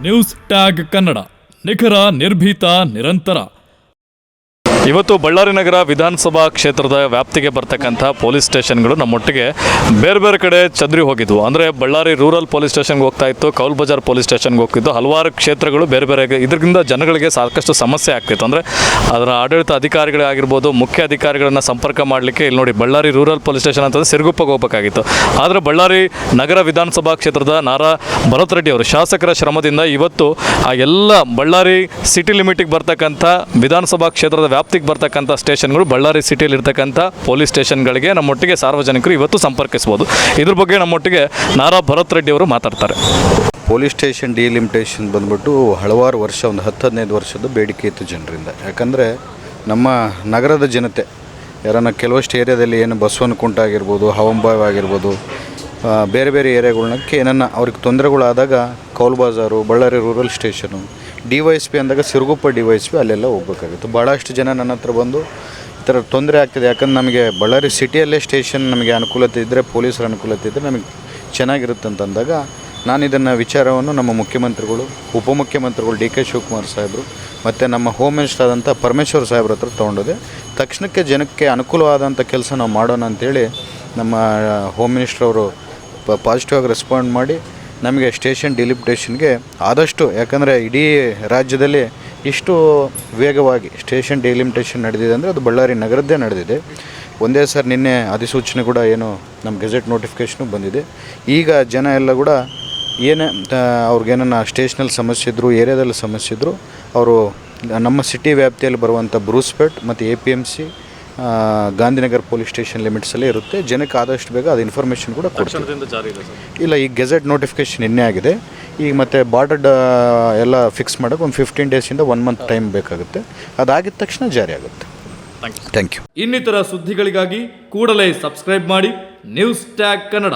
News tag Kannada. ನಿಖರ ನಿರ್ಭೀತ ನಿರಂತರ. ಇವತ್ತು ಬಳ್ಳಾರಿ ನಗರ ವಿಧಾನಸಭಾ ಕ್ಷೇತ್ರದ ವ್ಯಾಪ್ತಿಗೆ ಬರ್ತಕ್ಕಂಥ ಪೊಲೀಸ್ ಸ್ಟೇಷನ್ಗಳು ನಮ್ಮೊಟ್ಟಿಗೆ ಬೇರೆ ಬೇರೆ ಕಡೆ ಚದ್ರಿ ಹೋಗಿದ್ವು. ಅಂದರೆ ಬಳ್ಳಾರಿ ರೂರಲ್ ಪೊಲೀಸ್ ಸ್ಟೇಷನ್ಗೆ ಹೋಗ್ತಾ ಇತ್ತು, ಕೌಲ್ ಬಜಾರ್ ಪೊಲೀಸ್ ಸ್ಟೇಷನ್ಗೆ ಹೋಗ್ತಿತ್ತು. ಹಲವಾರು ಕ್ಷೇತ್ರಗಳು ಬೇರೆ ಬೇರೆ ಇದರಿಂದ ಜನಗಳಿಗೆ ಸಾಕಷ್ಟು ಸಮಸ್ಯೆ ಆಗ್ತಿತ್ತು. ಅಂದರೆ ಅದರ ಆಡಳಿತ ಅಧಿಕಾರಿಗಳಾಗಿರ್ಬೋದು ಮುಖ್ಯ ಅಧಿಕಾರಿಗಳನ್ನ ಸಂಪರ್ಕ ಮಾಡಲಿಕ್ಕೆ ಇಲ್ಲಿ ನೋಡಿ ಬಳ್ಳಾರಿ ರೂರಲ್ ಪೊಲೀಸ್ ಸ್ಟೇಷನ್ ಅಂತಂದ್ರೆ ಸಿರುಗುಪ್ಪಗೆ ಹೋಗಬೇಕಾಗಿತ್ತು. ಆದರೆ ಬಳ್ಳಾರಿ ನಗರ ವಿಧಾನಸಭಾ ಕ್ಷೇತ್ರದ ನಾರಾ ಭರತ್ ರೆಡ್ಡಿ ಅವರು ಶಾಸಕರ ಶ್ರಮದಿಂದ ಇವತ್ತು ಆ ಎಲ್ಲ ಬಳ್ಳಾರಿ ಸಿಟಿ ಲಿಮಿಟಿಗೆ ಬರ್ತಕ್ಕಂಥ ವಿಧಾನಸಭಾ ಕ್ಷೇತ್ರದ ವ್ಯಾಪ್ತಿಗೆ ಬರ್ತಕ್ಕಂಥ ಸ್ಟೇಷನ್ಗಳು, ಬಳ್ಳಾರಿ ಸಿಟಿಯಲ್ಲಿ ಇರ್ತಕ್ಕಂಥ ಪೊಲೀಸ್ ಸ್ಟೇಷನ್ಗಳಿಗೆ ನಮ್ಮೊಟ್ಟಿಗೆ ಸಾರ್ವಜನಿಕರು ಇವತ್ತು ಸಂಪರ್ಕಿಸ್ಬೋದು. ಇದ್ರ ಬಗ್ಗೆ ನಮ್ಮೊಟ್ಟಿಗೆ ನಾರಾ ಭರತ್ ರೆಡ್ಡಿ ಅವರು ಮಾತಾಡ್ತಾರೆ. ಪೊಲೀಸ್ ಸ್ಟೇಷನ್ ಡಿಲಿಮಿಟೇಷನ್ ಬಂದ್ಬಿಟ್ಟು ಹಲವಾರು ವರ್ಷ, ಒಂದು ಹತ್ತು, ಹದಿನೈದು ವರ್ಷದ ಬೇಡಿಕೆ ಇತ್ತು ಜನರಿಂದ. ಯಾಕಂದರೆ ನಮ್ಮ ನಗರದ ಜನತೆ, ಯಾರನ್ನ ಕೆಲವಷ್ಟು ಏರಿಯಾದಲ್ಲಿ ಏನು ಬಸವನ ಆಗಿರ್ಬೋದು, ಹವಂಬಾವ್ ಆಗಿರ್ಬೋದು ಬೇರೆ ಬೇರೆ ಏರಿಯಾಗಳನ್ನಕ್ಕೆ ಏನನ್ನ ಅವ್ರಿಗೆ ತೊಂದರೆಗಳಾದಾಗ Cowl Bazaar, Ballari rural station, D Y S P ಅಂದಾಗ Siruguppa D Y S P ಅಲ್ಲೆಲ್ಲ ಹೋಗ್ಬೇಕಾಗಿತ್ತು. ಭಾಳಷ್ಟು ಜನ ನನ್ನ ಹತ್ರ ಬಂದು ಈ ಥರ ತೊಂದರೆ ಆಗ್ತಿದೆ. ಯಾಕಂದ್ರೆ ನಮಗೆ ಬಳ್ಳಾರಿ ಸಿಟಿಯಲ್ಲೇ ಸ್ಟೇಷನ್ ನಮಗೆ ಅನುಕೂಲತೆ ಇದ್ದರೆ ಪೊಲೀಸರ ಅನುಕೂಲತೆ ಇದ್ದರೆ ನಮಗೆ ಚೆನ್ನಾಗಿರುತ್ತೆ ಅಂತಂದಾಗ ನಾನು ಇದನ್ನು ವಿಚಾರವನ್ನು ನಮ್ಮ ಮುಖ್ಯಮಂತ್ರಿಗಳು, ಉಪಮುಖ್ಯಮಂತ್ರಿಗಳು ಡಿ ಕೆ ಶಿವಕುಮಾರ್ ಸಾಹೇಬರು ಮತ್ತು ನಮ್ಮ ಹೋಮ್ ಮಿನಿಸ್ಟರ್ ಆದಂಥ ಪರಮೇಶ್ವರ್ ಸಾಹೇಬ್ರ ಹತ್ರ ತೊಗೊಂಡಿದೆ. ತಕ್ಷಣಕ್ಕೆ ಜನಕ್ಕೆ ಅನುಕೂಲವಾದಂಥ ಕೆಲಸ ನಾವು ಮಾಡೋಣ ಅಂತೇಳಿ ನಮ್ಮ ಹೋಮ್ ಮಿನಿಸ್ಟರ್ ಅವರು ಪಾಸಿಟಿವ್ ಆಗಿ ರೆಸ್ಪಾಂಡ್ ಮಾಡಿ ನಮಗೆ ಸ್ಟೇಷನ್ ಡಿಲಿಮಿಟೇಷನ್ಗೆ ಆದಷ್ಟು, ಯಾಕಂದರೆ ಇಡೀ ರಾಜ್ಯದಲ್ಲಿ ಇಷ್ಟು ವೇಗವಾಗಿ ಸ್ಟೇಷನ್ ಡಿಲಿಮಿಟೇಷನ್ ನಡೆದಿದೆ ಅಂದರೆ ಅದು ಬಳ್ಳಾರಿ ನಗರದ್ದೇ ನಡೆದಿದೆ. ಒಂದೇ ಸರ್ ನಿನ್ನೆ ಅಧಿಸೂಚನೆ ಕೂಡ ಏನು ನಮ್ಮ ಗೆಜೆಟ್ ನೋಟಿಫಿಕೇಷನು ಬಂದಿದೆ. ಈಗ ಜನ ಎಲ್ಲ ಕೂಡ ಏನೇ ಅವ್ರಿಗೇನನ್ನ ಸ್ಟೇಷನಲ್ಲಿ ಸಮಸ್ಯೆ ಇದ್ದರು ಏರಿಯಾದಲ್ಲಿ ಸಮಸ್ಯೆ ಇದ್ದರು ಅವರು ನಮ್ಮ ಸಿಟಿ ವ್ಯಾಪ್ತಿಯಲ್ಲಿ ಬರುವಂಥ ಬ್ರೂಸ್ಪೇಟ್ ಮತ್ತು A P M C Gandhinagar police station ಲಿಮಿಟ್ಸಲ್ಲೇ ಇರುತ್ತೆ. ಜನಕ್ಕೆ ಆದಷ್ಟು ಬೇಗ ಅದು ಇನ್ಫಾರ್ಮೇಷನ್ ಕೂಡ ಕೊಡ್ತೀವಿ. ಜಾರಿ ಇದೆ ಸರ್. ಇಲ್ಲ ಈ ಗೆಜೆಟ್ ನೋಟಿಫಿಕೇಶನ್ ಇನ್ನೇ ಆಗಿದೆ. ಈಗ ಮತ್ತೆ ಬಾರ್ಡರ್ಡ್ ಎಲ್ಲ ಫಿಕ್ಸ್ ಮಾಡೋಕೆ ಒಂದು ಫಿಫ್ಟೀನ್ ಡೇಸಿಂದ ಒನ್ ಮಂತ್ ಟೈಮ್ ಬೇಕಾಗುತ್ತೆ. ಅದಾಗಿದ ತಕ್ಷಣ ಜಾರಿ ಆಗುತ್ತೆ. ಥ್ಯಾಂಕ್ ಯು ಇನ್ನಿತರ ಸುದ್ದಿಗಳಿಗಾಗಿ ಕೂಡಲೇ ಸಬ್ಸ್ಕ್ರೈಬ್ ಮಾಡಿ. News tag Kannada